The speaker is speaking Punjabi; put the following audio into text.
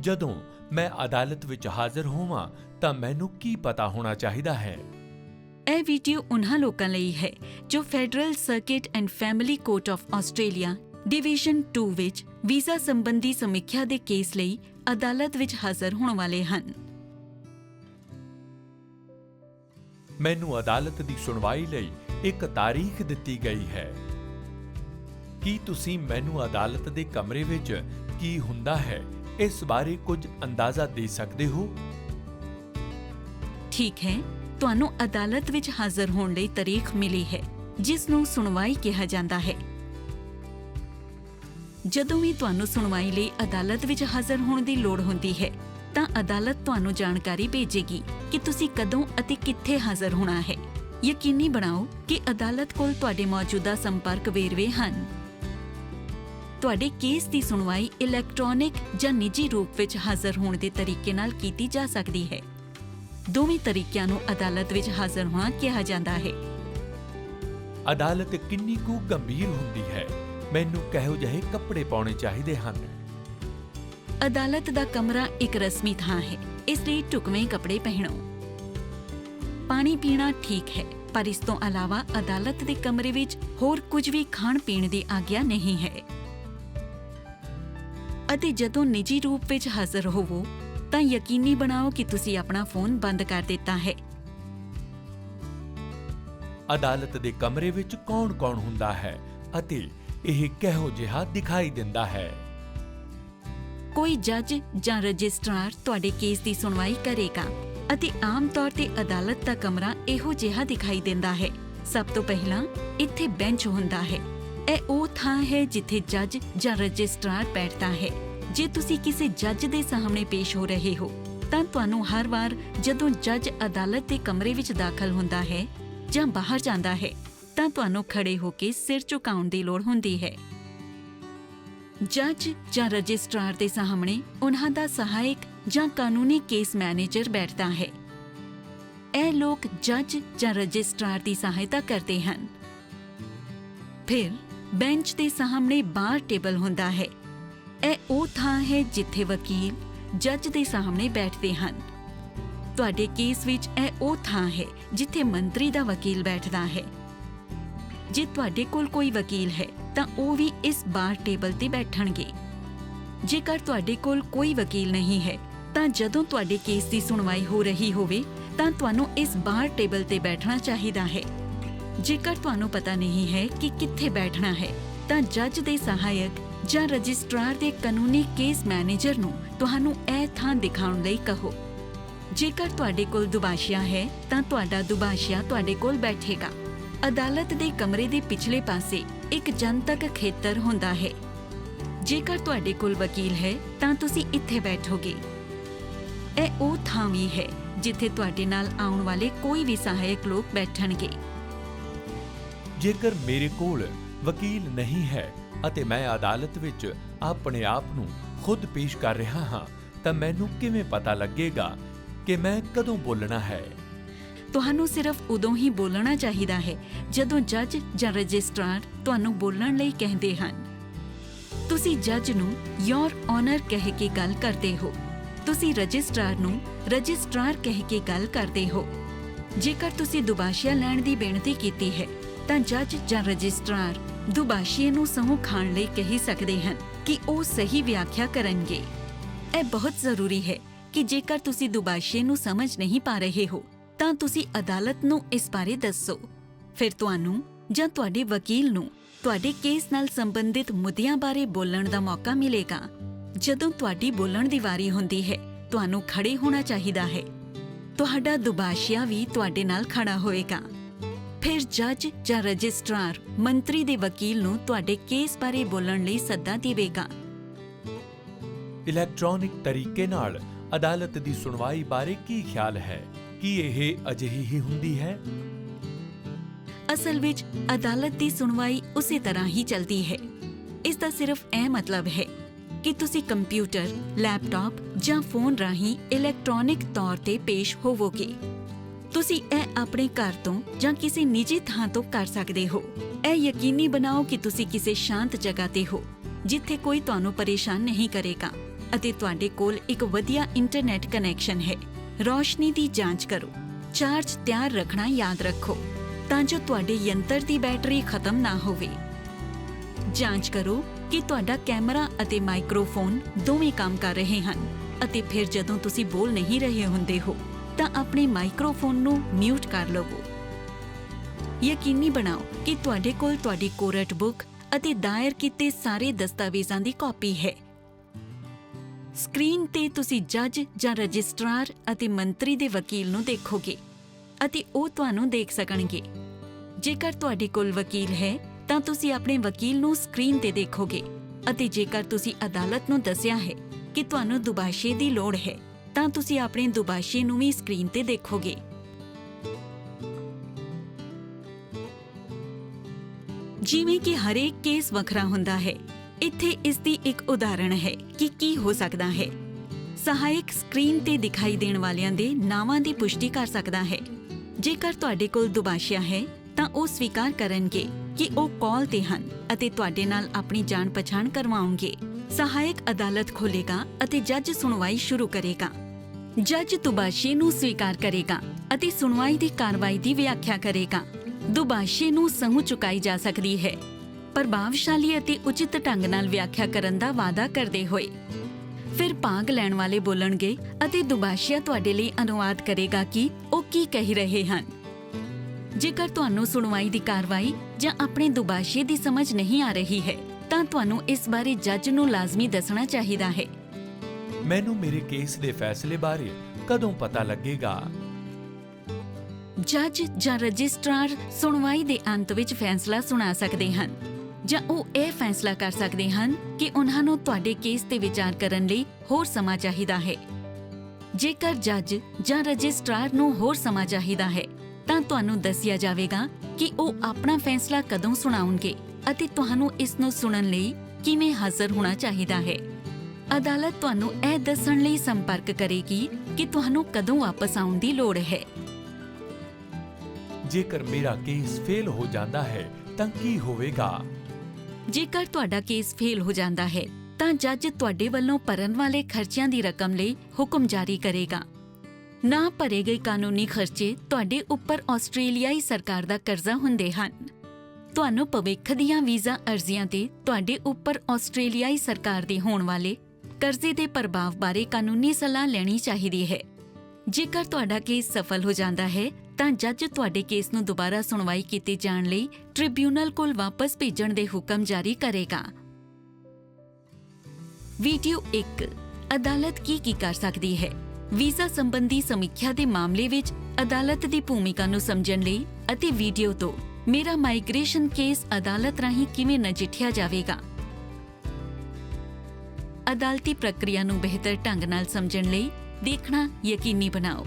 ਜਦੋਂ ਮੈਂ ਅਦਾਲਤ ਵਿੱਚ ਹਾਜ਼ਰ ਹੋਵਾਂ ਤਾਂ ਮੈਨੂੰ ਕੀ ਪਤਾ ਹੋਣਾ ਚਾਹੀਦਾ ਹੈ? ਇਹ ਵੀਡੀਓ ਉਨ੍ਹਾਂ ਲੋਕਾਂ ਲਈ ਹੈ ਜੋ federal circuit and family court of Australia division 2 ਵਿੱਚ ਵੀਜ਼ਾ ਸੰਬੰਧੀ ਸਮੀਖਿਆ ਦੇ ਕੇਸ ਲਈ ਅਦਾਲਤ ਵਿੱਚ ਹਾਜ਼ਰ ਹੋਣ ਵਾਲੇ ਹਨ। ਮੈਨੂੰ ਅਦਾਲਤ ਦੀ ਸੁਣਵਾਈ ਲਈ ਇੱਕ ਤਾਰੀਖ ਦਿੱਤੀ ਗਈ ਹੈ। ਕੀ ਤੁਸੀਂ ਮੈਨੂੰ ਅਦਾਲਤ ਦੇ ਕਮਰੇ ਵਿੱਚ ਕੀ ਹੁੰਦਾ ਹੈ? ਇਸ ਬਾਰੇ ਕੁਝ ਅੰਦਾਜ਼ਾ ਦੇ ਸਕਦੇ ਹੋ? ਠੀਕ ਹੈ। ਤੁਹਾਨੂੰ ਅਦਾਲਤ ਵਿੱਚ ਹਾਜ਼ਰ ਹੋਣ ਲਈ ਤਾਰੀਖ ਮਿਲੀ ਹੈ, ਜਿਸ ਨੂੰ ਸੁਣਵਾਈ ਕਿਹਾ ਜਾਂਦਾ ਹੈ। ਜਦੋਂ ਵੀ ਤੁਹਾਨੂੰ ਸੁਣਵਾਈ ਲਈ ਅਦਾਲਤ ਵਿੱਚ ਹਾਜ਼ਰ ਹੋਣ ਦੀ ਲੋੜ ਹੁੰਦੀ ਹੈ, ਤਾਂ ਅਦਾਲਤ ਤੁਹਾਨੂੰ ਜਾਣਕਾਰੀ ਭੇਜੇਗੀ ਕਿ ਤੁਸੀਂ ਕਦੋਂ ਅਤੇ ਕਿੱਥੇ ਹਾਜ਼ਰ ਹੋਣਾ ਹੈ। ਯਕੀਨੀ ਬਣਾਓ ਕਿ ਅਦਾਲਤ ਕੋਲ ਤੁਹਾਡੇ ਮੌਜੂਦਾ ਸੰਪਰਕ ਵੇਰਵੇ ਹਨ। ਤੁਹਾਡੇ ਕੇਸ ਦੀ ਸੁਣਵਾਈ ਇਲੈਕਟ੍ਰੋਨਿਕ ਜਾਂ ਨਿੱਜੀ ਰੂਪ ਵਿੱਚ ਹਾਜ਼ਰ ਹੋਣ ਦੇ ਤਰੀਕੇ ਨਾਲ ਕੀਤੀ ਜਾ ਸਕਦੀ ਹੈ। ਦੋਵੇਂ ਤਰੀਕਿਆਂ ਨੂੰ ਅਦਾਲਤ ਵਿੱਚ ਹਾਜ਼ਰ ਹੋਣਾ ਕਿਹਾ ਜਾਂਦਾ ਹੈ। ਅਦਾਲਤ ਕਿੰਨੀ ਕੁ ਗੰਭੀਰ ਹੁੰਦੀ ਹੈ? ਮੈਨੂੰ ਕਿਹੋ ਜਿਹੇ ਕੱਪੜੇ ਪਾਉਣੇ ਚਾਹੀਦੇ ਹਨ? ਅਦਾਲਤ ਦਾ ਕਮਰਾ ਇੱਕ ਰਸਮੀ ਥਾਂ ਹੈ ਇਸ ਲਈ ਢੁਕਵੇਂ ਕੱਪੜੇ ਪਹਿਨੋ। ਪਾਣੀ ਪੀਣਾ ਠੀਕ ਹੈ ਪਰ ਇਸ ਤੋਂ ਇਲਾਵਾ ਅਦਾਲਤ ਦੇ ਕਮਰੇ ਵਿੱਚ ਹੋਰ ਕੁਝ ਵੀ ਖਾਣ ਪੀਣ ਦੀ ਆਗਿਆ ਨਹੀਂ ਹੈ। ਅਤੇ ਜਦੋਂ ਨਿੱਜੀ ਰੂਪ ਵਿੱਚ ਹਾਜ਼ਰ ਹੋਵੋ ਤਾਂ ਯਕੀਨੀ ਬਣਾਓ ਕਿ ਤੁਸੀਂ ਆਪਣਾ ਫੋਨ ਬੰਦ ਕਰ ਦਿੱਤਾ ਹੈ। ਅਦਾਲਤ ਦੇ ਕਮਰੇ ਵਿੱਚ ਕੌਣ-ਕੌਣ ਹੁੰਦਾ ਹੈ ਅਤੇ ਇਹ ਕਿਹੋ ਜਿਹਾ ਦਿਖਾਈ ਦਿੰਦਾ ਹੈ? ਕੋਈ ਜੱਜ ਜਾਂ ਰਜਿਸਟਰਾਰ ਤੁਹਾਡੇ ਕੇਸ ਦੀ ਸੁਣਵਾਈ ਕਰੇਗਾ ਅਤੇ ਆਮ ਤੌਰ ਤੇ ਅਦਾਲਤ ਦਾ ਕਮਰਾ ਇਹੋ ਜਿਹਾ ਦਿਖਾਈ ਦਿੰਦਾ ਹੈ। ਸਭ ਤੋਂ ਪਹਿਲਾਂ ਇੱਥੇ ਬੈਂਚ ਹੁੰਦਾ ਹੈ। ਇਹ ਉਹ ਥਾਂ ਹੈ ਜਿੱਥੇ ਜੱਜ ਜਾਂ ਰਜਿਸਟਰਾਰ ਬੈਠਦਾ ਹੈ। ਜੇ ਤੁਸੀਂ ਕਿਸੇ ਜੱਜ ਦੇ ਸਾਹਮਣੇ ਪੇਸ਼ ਹੋ ਰਹੇ ਹੋ, ਤਾਂ ਤੁਹਾਨੂੰ ਹਰ ਵਾਰ ਜਦੋਂ ਜੱਜ ਅਦਾਲਤ ਦੇ ਕਮਰੇ ਵਿੱਚ ਦਾਖਲ ਹੁੰਦਾ ਹੈ ਜਾਂ ਬਾਹਰ ਜਾਂਦਾ ਹੈ, ਤਾਂ ਤੁਹਾਨੂੰ ਖੜੇ ਹੋ ਕੇ ਸਿਰ ਝੁਕਾਉਣ ਦੀ ਲੋੜ ਹੁੰਦੀ ਹੈ। ਜੱਜ ਜਾਂ ਰਜਿਸਟਰਾਰ ਦੇ ਸਾਹਮਣੇ ਉਹਨਾਂ ਦਾ ਸਹਾਇਕ ਜਾਂ ਕਾਨੂੰਨੀ ਕੇਸ ਮੈਨੇਜਰ ਬੈਠਦਾ ਹੈ। ਇਹ ਲੋਕ ਜੱਜ ਜਾਂ ਰਜਿਸਟਰਾਰ ਦੀ ਸਹਾਇਤਾ ਕਰਦੇ ਹਨ। ਫਿਰ ਬੈਂਚ ਦੇ ਸਾਹਮਣੇ ਬਾਰ ਟੇਬਲ ਹੁੰਦਾ ਹੈ। ਇਹ ਉਹ ਥਾਂ ਹੈ ਜਿੱਥੇ ਵਕੀਲ, ਜੱਜ ਦੇ ਸਾਹਮਣੇ ਬੈਠਦੇ ਹਨ। ਤੁਹਾਡੇ ਕੇਸ ਵਿੱਚ ਇਹ ਉਹ ਥਾਂ ਹੈ ਜਿੱਥੇ ਮੰਤਰੀ ਦਾ ਵਕੀਲ ਬੈਠਦਾ ਹੈ। ਜੇ ਤੁਹਾਡੇ ਕੋਲ ਕੋਈ ਵਕੀਲ ਹੈ, ਤਾਂ ਉਹ ਵੀ ਇਸ ਬਾਰ ਟੇਬਲ ਤੇ ਬੈਠਣਗੇ। ਜੇਕਰ ਤੁਹਾਡੇ ਕੋਲ ਕੋਈ ਵਕੀਲ ਨਹੀਂ ਹੈ, ਤਾਂ ਜਦੋਂ ਤੁਹਾਡੇ ਕੇਸ ਦੀ ਸੁਣਵਾਈ ਹੋ ਰਹੀ ਹੋਵੇ, ਤਾਂ ਤੁਹਾਨੂੰ ਇਸ ਬਾਰ ਟੇਬਲ ਤੇ ਬੈਠਣਾ ਚਾਹੀਦਾ ਹੈ। ਜੇਕਰ ਤੁਹਾਨੂੰ ਪਤਾ ਨਹੀਂ ਹੈ ਕਿ ਕਿੱਥੇ ਬੈਠਣਾ ਹੈ, ਤਾਂ ਜੱਜ ਦੇ ਸਹਾਇਕ ਜਾਂ ਰਜਿਸਟਰਾਰ ਦੇ ਕਾਨੂੰਨੀ ਕੇਸ ਮੈਨੇਜਰ ਨੂੰ ਤੁਹਾਨੂੰ ਇਹ ਥਾਂ ਦਿਖਾਉਣ ਲਈ ਕਹੋ। ਜੇਕਰ ਤੁਹਾਡੇ ਕੋਲ ਦੁਬਾਸ਼ੀਆ ਹੈ, ਤਾਂ ਤੁਹਾਡਾ ਦੁਬਾਸ਼ੀਆ ਤੁਹਾਡੇ ਕੋਲ ਬੈਠੇਗਾ। ਅਦਾਲਤ ਦੇ ਕਮਰੇ ਦੇ ਪਿਛਲੇ ਪਾਸੇ ਇੱਕ ਜਨਤਕ ਖੇਤਰ ਹੁੰਦਾ ਹੈ। ਜੇਕਰ ਤੁਹਾਡੇ ਕੋਲ ਵਕੀਲ ਹੈ, ਤਾਂ ਤੁਸੀਂ ਇੱਥੇ ਬੈਠੋਗੇ। ਇਹ ਉਹ ਥਾਂ ਵੀ ਹੈ, ਜਿੱਥੇ ਤੁਹਾਡੇ ਨਾਲ ਆਉਣ ਵਾਲੇ ਕੋਈ ਵੀ ਸਹਾਇਕ ਲੋਕ ਬੈਠਣਗੇ। ਜੇਕਰ ਮੇਰੇ ਕੋਲ ਵਕੀਲ ਨਹੀਂ ਹੈ ਅਤੇ ਮੈਂ ਅਦਾਲਤ ਵਿੱਚ ਆਪਣੇ ਆਪ ਨੂੰ ਖੁਦ ਪੇਸ਼ ਕਰ ਰਿਹਾ ਹਾਂ, ਤਾਂ ਮੈਨੂੰ ਕਿਵੇਂ ਪਤਾ ਲੱਗੇਗਾ ਕਿ ਮੈਂ ਕਦੋਂ ਬੋਲਣਾ ਹੈ? ਤੁਹਾਨੂੰ ਸਿਰਫ ਉਦੋਂ ਹੀ ਬੋਲਣਾ ਚਾਹੀਦਾ ਹੈ, ਜਦੋਂ ਜੱਜ ਜਾਂ ਰਜਿਸਟਰਾਰ ਤੁਹਾਨੂੰ ਬੋਲਣ ਲਈ ਕਹਿੰਦੇ ਹਨ। ਤੁਸੀਂ ਜੱਜ ਨੂੰ ਯੋਰ ਆਨਰ ਕਹਿ ਕੇ ਗੱਲ ਕਰਦੇ ਹੋ। ਤੁਸੀਂ ਰਜਿਸਟਰਾਰ ਨੂੰ ਰਜਿਸਟਰਾਰ ਕਹਿ ਕੇ ਗੱਲ ਕਰਦੇ ਹੋ। ਜੇਕਰ ਤੁਸੀਂ ਦੁਬਾਸ਼ੀਆ ਲੈਣ ਦੀ ਬੇਨਤੀ ਕੀਤੀ ਹੈ ਤਾਂ ਜੱਜ ਜਾਂ ਰਜਿਸਟਰਾਰ ਦੁਬਾਸ਼ੀਏ ਨੂੰ ਸਹੁੰ ਖਾਣ ਲਈ ਕਹਿ ਸਕਦੇ ਹਨ ਕਿ ਉਹ ਸਹੀ ਵਿਆਖਿਆ ਕਰਨਗੇ। ਇਹ ਬਹੁਤ ਜ਼ਰੂਰੀ ਹੈ ਕਿ ਜੇਕਰ ਤੁਸੀਂ ਦੁਬਾਸ਼ੀਏ ਨੂੰ ਸਮਝ ਨਹੀਂ ਪਾ ਰਹੇ ਹੋ, ਤਾਂ ਤੁਸੀਂ ਅਦਾਲਤ ਨੂੰ ਇਸ ਬਾਰੇ ਦੱਸੋ। ਫਿਰ ਤੁਹਾਨੂੰ ਜਾਂ ਤੁਹਾਡੇ ਵਕੀਲ ਨੂੰ ਤੁਹਾਡੇ ਕੇਸ ਨਾਲ ਸੰਬੰਧਿਤ ਮੁੱਦਿਆਂ ਬਾਰੇ ਬੋਲਣ ਦਾ ਮੌਕਾ ਮਿਲੇਗਾ। ਜਦੋਂ ਤੁਹਾਡੀ ਬੋਲਣ ਦੀ ਵਾਰੀ ਹੁੰਦੀ ਹੈ, ਤੁਹਾਨੂੰ ਖੜੇ ਹੋਣਾ ਚਾਹੀਦਾ ਹੈ। ਤੁਹਾਡਾ ਦੁਬਾਸ਼ੀਆ ਵੀ ਤੁਹਾਡੇ ਨਾਲ ਖੜਾ ਹੋਏਗਾ। ਫਿਰ ਜੱਜ ਜਾਂ ਰਜਿਸਟਰਾਰ ਮੰਤਰੀ ਦੇ ਵਕੀਲ ਨੂੰ ਤੁਹਾਡੇ ਕੇਸ ਬਾਰੇ ਬੋਲਣ ਲਈ ਸੱਦਾ ਦੇਵੇਗਾ। ਇਲੈਕਟ੍ਰੋਨਿਕ ਤਰੀਕੇ ਨਾਲ ਅਦਾਲਤ ਦੀ ਸੁਣਵਾਈ ਬਾਰੇ ਕੀ ਖਿਆਲ ਹੈ? ਕੀ ਇਹ ਅਜਿਹੀ ਹੀ ਹੁੰਦੀ ਹੈ? ਅਸਲ ਵਿੱਚ ਅਦਾਲਤ ਦੀ ਸੁਣਵਾਈ ਉਸੇ ਤਰ੍ਹਾਂ ਹੀ ਚੱਲਦੀ ਹੈ। ਇਸ ਦਾ ਸਿਰਫ ਇਹ ਮਤਲਬ ਹੈ ਕਿ ਤੁਸੀਂ ਕੰਪਿਊਟਰ, ਲੈਪਟਾਪ ਜਾਂ ਫੋਨ ਰਾਹੀਂ ਇਲੈਕਟ੍ਰੋਨਿਕ ਤੌਰ ਤੇ ਪੇਸ਼ ਹੋਵੋਗੇ। ਤੁਸੀਂ ਇਹ ਆਪਣੇ ਘਰ ਤੋਂ ਜਾਂ ਕਿਸੇ ਨਿੱਜੀ ਥਾਂ ਤੋਂ ਕਰ ਸਕਦੇ ਹੋ। ਇਹ ਯਕੀਨੀ ਬਣਾਓ ਕਿ ਤੁਸੀਂ ਕਿਸੇ ਸ਼ਾਂਤ ਜਗ੍ਹਾ ਤੇ ਹੋ, ਜਿੱਥੇ ਕੋਈ ਤੁਹਾਨੂੰ ਪਰੇਸ਼ਾਨ ਨਹੀਂ ਕਰੇਗਾ ਅਤੇ ਤੁਹਾਡੇ ਕੋਲ ਇੱਕ ਵਧੀਆ ਇੰਟਰਨੈਟ ਕਨੈਕਸ਼ਨ ਹੈ। ਰੋਸ਼ਨੀ ਦੀ ਜਾਂਚ ਕਰੋ, ਚਾਰਜ ਤਿਆਰ ਰੱਖਣਾ ਯਾਦ ਰੱਖੋ, ਤਾਂ ਜੋ ਤੁਹਾਡੇ ਯੰਤਰ ਦੀ ਬੈਟਰੀ ਖਤਮ ਨਾ ਹੋਵੇ। ਜਾਂਚ ਕਰੋ ਕਿ ਤੁਹਾਡਾ ਕੈਮਰਾ ਅਤੇ ਮਾਈਕ੍ਰੋਫੋਨ ਦੋਵੇਂ ਕੰਮ ਕਰ ਰਹੇ ਹਨ ਅਤੇ ਫਿਰ ਜਦੋਂ ਤੁਸੀਂ ਬੋਲ ਨਹੀਂ ਰਹੇ ਹੁੰਦੇ ਹੋ ਤਾਂ ਆਪਣੇ ਮਾਈਕ੍ਰੋਫੋਨ ਨੂੰ ਮਿਊਟ ਕਰ ਲਵੋ। ਯਕੀਨੀ ਬਣਾਓ ਕਿ ਤੁਹਾਡੇ ਕੋਲ ਤੁਹਾਡੀ ਕੋਰਟ ਬੁੱਕ ਅਤੇ ਦਾਇਰ ਕੀਤੇ ਸਾਰੇ ਦਸਤਾਵੇਜ਼ਾਂ ਦੀ ਕਾਪੀ ਹੈ। ਸਕਰੀਨ ਤੇ ਤੁਸੀਂ ਜੱਜ ਜਾਂ ਰਜਿਸਟਰਾਰ ਅਤੇ ਮੰਤਰੀ ਦੇ ਵਕੀਲ ਨੂੰ ਦੇਖੋਗੇ ਅਤੇ ਉਹ ਤੁਹਾਨੂੰ ਦੇਖ ਸਕਣਗੇ। ਜੇਕਰ ਤੁਹਾਡੇ ਕੋਲ ਵਕੀਲ ਹੈ, ਤਾਂ ਤੁਸੀਂ ਆਪਣੇ ਵਕੀਲ ਨੂੰ ਸਕਰੀਨ ਤੇ ਦੇਖੋਗੇ ਅਤੇ ਜੇਕਰ ਤੁਸੀਂ ਅਦਾਲਤ ਨੂੰ ਦੱਸਿਆ ਹੈ ਕਿ ਤੁਹਾਨੂੰ ਦੁਬਾਸ਼ੇ ਦੀ ਲੋੜ ਹੈ ਤਾਂ ਤੁਸੀਂ ਆਪਣੇ ਦੁਬਾਸ਼ੇ ਨੂੰ ਵੀ ਸਕਰੀਨ ਤੇ ਦੇਖੋਗੇ। ਜਿਵੇਂ ਕਿ ਹਰੇਕ ਕੇਸ ਵੱਖਰਾ ਹੁੰਦਾ ਹੈ। ਇੱਥੇ ਇਸ ਦੀ ਇੱਕ ਉਦਾਹਰਣ ਹੈ ਕਿ ਕੀ ਹੋ ਸਕਦਾ ਹੈ। ਸਹਾਇਕ ਸਕਰੀਨ ਤੇ ਦਿਖਾਈ ਦੇਣ ਵਾਲਿਆਂ ਦੇ ਨਾਵਾਂ ਦੀ ਪੁਸ਼ਟੀ ਕਰ ਸਕਦਾ ਹੈ। ਜੇਕਰ ਤੁਹਾਡੇ ਕੋਲ ਦੁਬਾਸ਼ਿਆ ਹੈ, ਤਾਂ ਉਹ ਸਵੀਕਾਰ ਕਰਨਗੇ ਕਿ ਉਹ ਕਾਲ ਤੇ ਹਨ ਅਤੇ ਤੁਹਾਡੇ ਨਾਲ ਆਪਣੀ ਜਾਣ ਪਛਾਣ ਕਰਵਾਉਣਗੇ। ਸਹਾਇਕ ਅਦਾਲਤ ਖੋਲੇਗਾ ਅਤੇ ਜੱਜ ਸੁਣਵਾਈ ਸ਼ੁਰੂ ਕਰੇਗਾ। ਜੱਜ ਦੁਬਾਸ਼ੇ ਨੂੰ ਸਵੀਕਾਰ ਕਰੇਗਾ ਅਤੇ ਸੁਣਵਾਈ ਦੀ ਕਾਰਵਾਈ ਦੀ ਵਿਆਖਿਆ ਕਰੇਗਾ। ਦੁਬਾਸ਼ੇ ਨੂੰ ਸਹੁੰ ਚੁਕਾਈ ਜਾ ਸਕਦੀ ਹੈ। ਪ੍ਰਭਾਵਸ਼ਾਲੀ ਅਤੇ ਉਚਿਤ ਢੰਗ ਨਾਲ ਵਿਆਖਿਆ ਕਰਨ ਦਾ ਵਾਅਦਾ ਕਰਦੇ ਹੋਏ। ਫਿਰ ਭਾਗ ਲੈਣ ਵਾਲੇ ਬੋਲਣਗੇ ਅਤੇ ਦੁਬਾਸ਼ੀਆ ਤੁਹਾਡੇ ਲਈ ਅਨੁਵਾਦ ਕਰੇਗਾ ਕਿ ਉਹ ਕੀ ਕਹਿ ਰਹੇ ਹਨ। ਜੇਕਰ ਤੁਹਾਨੂੰ ਸੁਣਵਾਈ ਦੀ ਕਾਰਵਾਈ ਜਾਂ ਆਪਣੇ ਦੁਬਾਸ਼ੇ ਦੀ ਸਮਝ ਨਹੀਂ ਆ ਰਹੀ ਹੈ ਤਾਂ ਤੁਹਾਨੂੰ ਇਸ ਬਾਰੇ ਜੱਜ ਨੂੰ ਲਾਜ਼ਮੀ ਦੱਸਣਾ ਚਾਹੀਦਾ ਹੈ। ਮੈਨੂੰ ਮੇਰੇ ਕੇਸ ਦੇ ਫੈਸਲੇ ਬਾਰੇ ਕਦੋਂ ਪਤਾ ਲੱਗੇਗਾ? ਜੱਜ ਜਾਂ ਰਜਿਸਟਰਾਰ ਸੁਣਵਾਈ ਦੇ ਅੰਤ ਵਿੱਚ ਫੈਸਲਾ ਸੁਣਾ ਸਕਦੇ ਹਨ ਜਾਂ ਉਹ ਇਹ ਫੈਸਲਾ ਕਰ ਸਕਦੇ ਹਨ ਕਿ ਉਹਨਾਂ ਨੂੰ ਤੁਹਾਡੇ ਕੇਸ ਤੇ ਵਿਚਾਰ ਕਰਨ ਲਈ ਹੋਰ ਸਮਾਂ ਚਾਹੀਦਾ ਹੈ। ਜੇਕਰ ਜੱਜ ਜਾਂ ਰਜਿਸਟਰਾਰ ਨੂੰ ਹੋਰ ਸਮਾਂ ਚਾਹੀਦਾ ਹੈ ਤਾਂ ਤੁਹਾਨੂੰ ਦੱਸਿਆ ਜਾਵੇਗਾ ਕਿ ਉਹ ਆਪਣਾ ਫੈਸਲਾ ਕਦੋਂ ਸੁਣਾਉਣਗੇ। ਅਤੇ ਤੁਹਾਨੂੰ ਇਸ ਨੂੰ ਸੁਣਨ ਲਈ ਕਿਵੇਂ ਹਾਜ਼ਰ ਹੋਣਾ ਚਾਹੀਦਾ ਹੈ? ਅਦਾਲਤ ਤੁਹਾਨੂੰ ਇਹ ਦੱਸਣ ਲਈ ਸੰਪਰਕ ਕਰੇਗੀ ਕਿ ਤੁਹਾਨੂੰ ਕਦੋਂ ਵਾਪਸ ਆਉਣ ਦੀ ਲੋੜ ਹੈ। ਜੇਕਰ ਮੇਰਾ ਕੇਸ ਫੇਲ ਹੋ ਜਾਂਦਾ ਹੈ ਤਾਂ ਕੀ ਹੋਵੇਗਾ? ਜੇਕਰ ਤੁਹਾਡਾ ਕੇਸ ਫੇਲ ਹੋ ਜਾਂਦਾ ਹੈ ਤਾਂ ਜੱਜ ਤੁਹਾਡੇ ਵੱਲੋਂ ਭਰਨ ਵਾਲੇ ਖਰਚਿਆਂ ਦੀ ਰਕਮ ਲਈ ਹੁਕਮ ਜਾਰੀ ਕਰੇਗਾ। ਨਾ ਭਰੇ ਗਏ ਕਾਨੂੰਨੀ ਖਰਚੇ ਤੁਹਾਡੇ ਉੱਪਰ ਆਸਟ੍ਰੇਲੀਆਈ ਸਰਕਾਰ ਦਾ ਕਰਜ਼ਾ ਹੁੰਦੇ ਹਨ। ਤੁਹਾਨੂੰ ਭਵਿੱਖ ਦੀਆਂ ਵੀਜ਼ਾ ਅਰਜ਼ੀਆਂ ਤੇ ਤੁਹਾਡੇ ਉੱਪਰ ਆਸਟ੍ਰੇਲੀਆਈ ਸਰਕਾਰ ਦੇ ਹੋਣ ਵਾਲੇ ਕਰਜ਼ੇ ਦੇ ਪ੍ਰਭਾਵ ਬਾਰੇ ਕਾਨੂੰਨੀ ਸਲਾਹ ਲੈਣੀ ਚਾਹੀਦੀ ਹੈ। ਜੇਕਰ ਤੁਹਾਡਾ ਕੇਸ ਸਫਲ ਹੋ ਜਾਂਦਾ ਹੈ, ਤਾਂ ਜੱਜ ਤੁਹਾਡੇ ਕੇਸ ਨੂੰ ਦੁਬਾਰਾ ਸੁਣਵਾਈ ਕੀਤੀ ਜਾਣ ਲਈ ਟ੍ਰਿਬਿਊਨਲ ਕੋਲ ਵਾਪਸ ਭੇਜਣ ਦੇ ਹੁਕਮ ਜਾਰੀ ਕਰੇਗਾ। ਵੀਡੀਓ 1 ਅਦਾਲਤ ਕੀ ਕੀ ਕਰ ਸਕਦੀ ਹੈ? ਵੀਜ਼ਾ ਸੰਬੰਧੀ ਸਮੀਖਿਆ ਦੇ ਮਾਮਲੇ ਵਿੱਚ ਅਦਾਲਤ ਦੀ ਭੂਮਿਕਾ ਨੂੰ ਸਮਝਣ ਲਈ ਅਤੇ ਵੀਡੀਓ ਤੋਂ ਮੇਰਾ ਮਾਈਗ੍ਰੇਸ਼ਨ ਕੇਸ ਅਦਾਲਤ ਰਾਹੀਂ ਕਿਵੇਂ ਨਜਿੱਠਿਆ ਜਾਵੇਗਾ? ਅਦਾਲਤੀ ਪ੍ਰਕਿਰਿਆ ਨੂੰ ਬਿਹਤਰ ਢੰਗ ਨਾਲ ਸਮਝਣ ਲਈ ਦੇਖਣਾ ਯਕੀਨੀ ਬਣਾਓ।